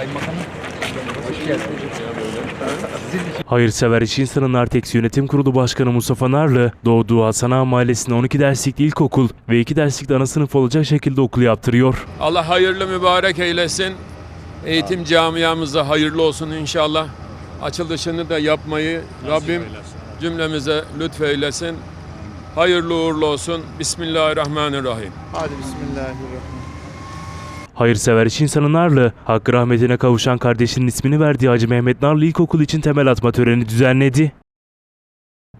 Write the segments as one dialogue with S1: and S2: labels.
S1: Sayın Bakanım. Hoş geldiniz.
S2: Hayırsever İş İnsanı Nartex Yönetim Kurulu Başkanı Mustafa Narlı, doğduğu Hasan Ağa Mahallesi'nde 12 derslikli ilkokul ve 2 derslikli ana sınıf olacak şekilde okul yaptırıyor.
S3: Allah hayırlı mübarek eylesin. Eğitim camiamıza hayırlı olsun inşallah. Açılışını da yapmayı Rabbim cümlemize lütfeylesin. Hayırlı uğurlu olsun. Bismillahirrahmanirrahim.
S4: Hadi bismillahirrahmanirrahim.
S2: Hayırsever İş İnsanı Narlı, hakkı rahmetine kavuşan kardeşinin ismini verdiği Hacı Mehmet Narlı İlkokul için temel atma töreni düzenledi.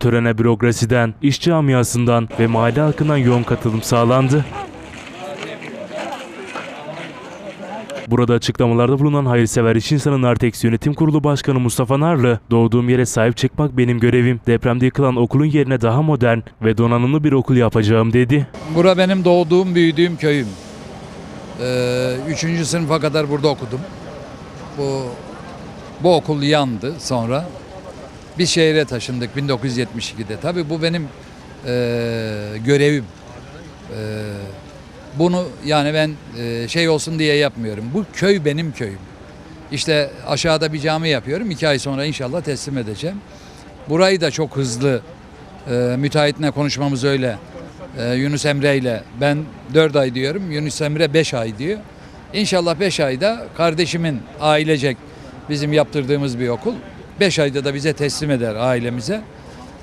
S2: Törene bürokrasiden, iş camiasından ve mahalle halkından yoğun katılım sağlandı. Burada açıklamalarda bulunan hayırsever iş insanı Nartex Yönetim Kurulu Başkanı Mustafa Narlı, doğduğum yere sahip çıkmak benim görevim. Depremde yıkılan okulun yerine daha modern ve donanımlı bir okul yapacağım dedi.
S1: Bura benim doğduğum, büyüdüğüm köyüm. Ee, üçüncü sınıfa kadar burada okudum. Bu bu okul yandı sonra. Biz şehre taşındık 1972'de. Tabii bu benim eee, görevim. Eee, bunu yani ben eee, şey olsun diye yapmıyorum. Bu köy benim köyüm. İşte aşağıda bir cami yapıyorum. İki ay sonra inşallah teslim edeceğim. Burayı da çok hızlı e, müteahhitle konuşmamız öyle. E, Yunus Emre ile ben 4 ay diyorum. Yunus Emre 5 ay diyor. İnşallah 5 ayda kardeşimin ailecek bizim yaptırdığımız bir okul. 5 ayda da bize teslim eder ailemize.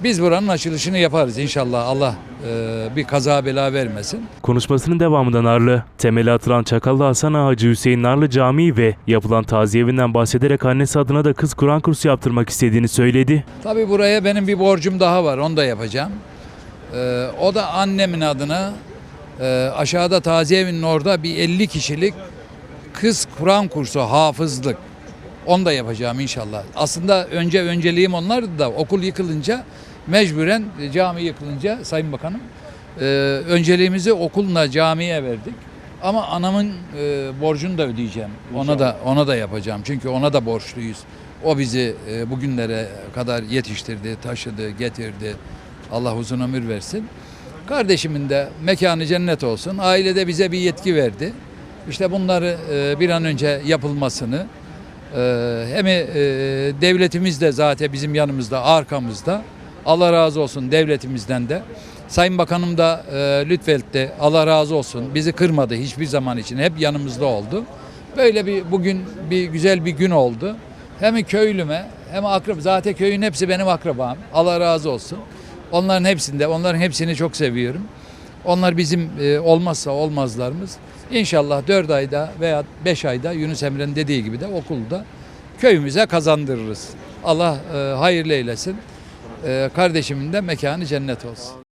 S1: Biz buranın açılışını yaparız inşallah. Allah e, bir kaza bela vermesin.
S2: Konuşmasının devamında Narlı, temeli atılan Çakallı Hasan Ağa Hacı Hüseyin Narlı Camii ve yapılan taziye evinden bahsederek annesi adına da kız Kur'an kursu yaptırmak istediğini söyledi.
S1: Tabii buraya benim bir borcum daha var. Onu da yapacağım. Ee, o da annemin adına e, aşağıda taziye evinin orada bir 50 kişilik kız Kur'an kursu hafızlık. Onu da yapacağım inşallah. Aslında önce önceliğim onlardı da okul yıkılınca mecburen cami yıkılınca Sayın Bakanım e, önceliğimizi okulla camiye verdik. Ama anamın e, borcunu da ödeyeceğim. Ona da ona da yapacağım. Çünkü ona da borçluyuz. O bizi e, bugünlere kadar yetiştirdi, taşıdı, getirdi. Allah uzun ömür versin. Kardeşimin de mekanı cennet olsun. Ailede bize bir yetki verdi. İşte bunları e, bir an önce yapılmasını e, hem e, devletimiz de zaten bizim yanımızda, arkamızda. Allah razı olsun devletimizden de. Sayın Bakanım da lütfetti. Allah razı olsun. Bizi kırmadı hiçbir zaman için. Hep yanımızda oldu. Böyle bir bugün bir güzel bir gün oldu. Hem köylüme hem akrab zaten köyün hepsi benim akrabam. Allah razı olsun. Onların hepsinde, onların hepsini çok seviyorum. Onlar bizim e, olmazsa olmazlarımız. İnşallah 4 ayda veya 5 ayda Yunus Emre'nin dediği gibi de okulda köyümüze kazandırırız. Allah e, hayırlı eylesin. E, kardeşimin de mekanı cennet olsun.